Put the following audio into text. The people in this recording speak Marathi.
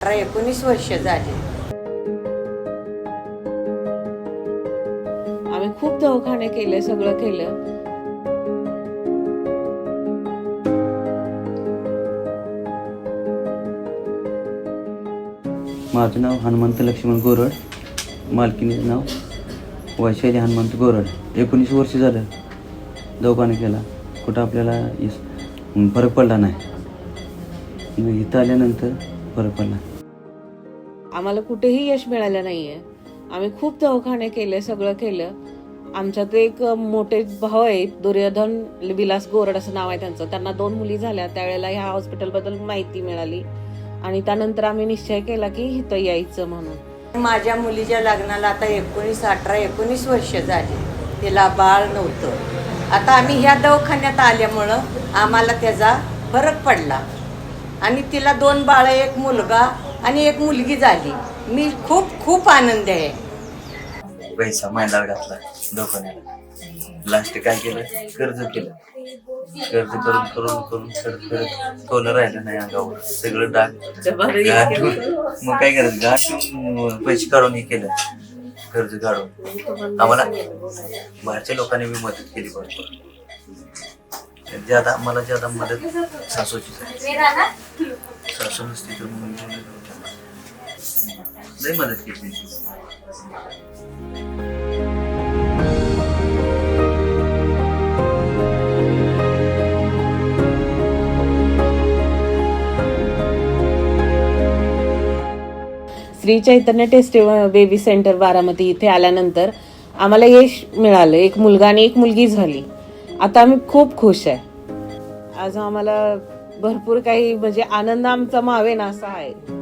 अठरा एकोणीस वर्ष झाली. आम्ही खूप दवाखाने केले सगळं केलं. माझं नाव हनुमंत लक्ष्मण गोरड मालकीनीचं नाव वैशाली हनुमंत गोरड. एकोणीस वर्ष झालं दवाखाना केला. कुठं आपल्याला फरक पडला नाही. मग इथं आल्यानंतर फरक पडला. आम्हाला कुठेही यश मिळालं नाहीये. आम्ही खूप दवाखाने केले सगळं केलं. आमच्यात एक मोठे भाऊ आहेत दुर्योधन विलास गोरड असं नाव आहे त्यांचं. त्यांना दोन मुली झाल्या. त्यावेळेला ह्या हॉस्पिटलबद्दल माहिती मिळाली. आणि त्यानंतर आम्ही निश्चय केला की इथं यायचं म्हणून. माझ्या मुलीच्या लग्नाला आता एकोणीस अठरा एकोणीस वर्ष झाली. तिला बाळ नव्हतं. आता आम्ही ह्या दवाखान्यात आल्यामुळं आम्हाला त्याचा फरक पडला. आणि तिला दोन बाळ एक मुलगा आणि एक मुलगी झाली. मी खूप खूप आनंदी आहे. पैसा महिन्याला घातला दवाखान्याला. लास्ट काय केलं? कर्ज केलं. कर्ज करून करून करून करत करत सोनं राहिलं नाही अंगावर? सगळं डाग गाठून मग काय करायचं गाठून पैसे काढून हे केलं. कर्ज काढून. आम्हाला बाहेरच्या लोकांनी मी मदत केली भरपूर. ज्यादा मला ज्यादा मदत सासूची शासन सासू तर मग म्हणजे मदत केली Shri Chaitanya test baby centre Baramati इथे आल्यानंतर आम्हाला यश मिळालं. एक मुलगा आणि एक मुलगी झाली. आता आम्ही खूप खुश आहे. आज आम्हाला भरपूर काही म्हणजे आनंद आमचा मावेना असा आहे.